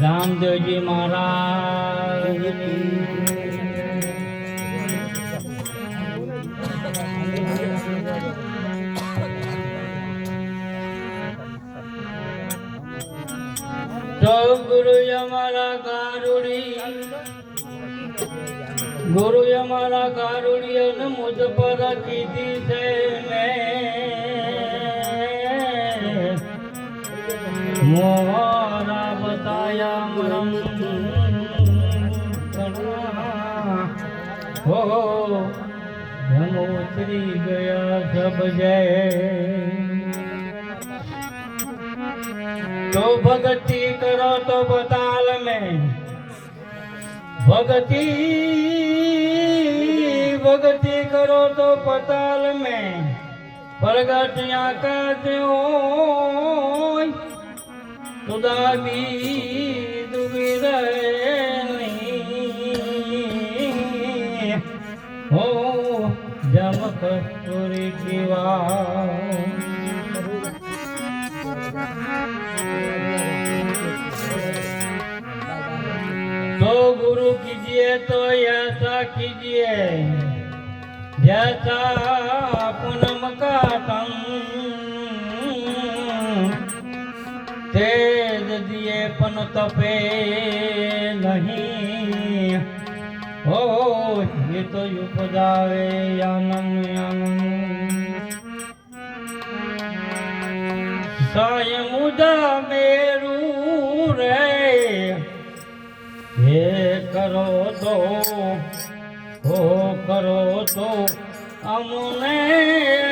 રામદેવજી મહારાજ ગુરુ અમારા કારુડી ગુરુ અમારા કારુડી મુજ પર કીધી છે મેં મોરા બતાયા મરમ હો ધનો ઉતરી ગયા સબ જય તો ભગતિ કરો તો બતાલ મેં. ભગતિ ભગતિ કરો તો પતાલ મેં. પ્રગટ આકાશ ખુદા બી દુબી હો જમ કસ્તુરી જીવા તો ગુરુ કીજીએ તો યસા કીજીએ જસા પૂનમ કાતમ તે જીવન તપે નહીં. હો, એ તો ઉપજાવે આનંદ આનંદ. સાય મુદા મેરું રે. હે કરો તો, હો, કરો તો, અમને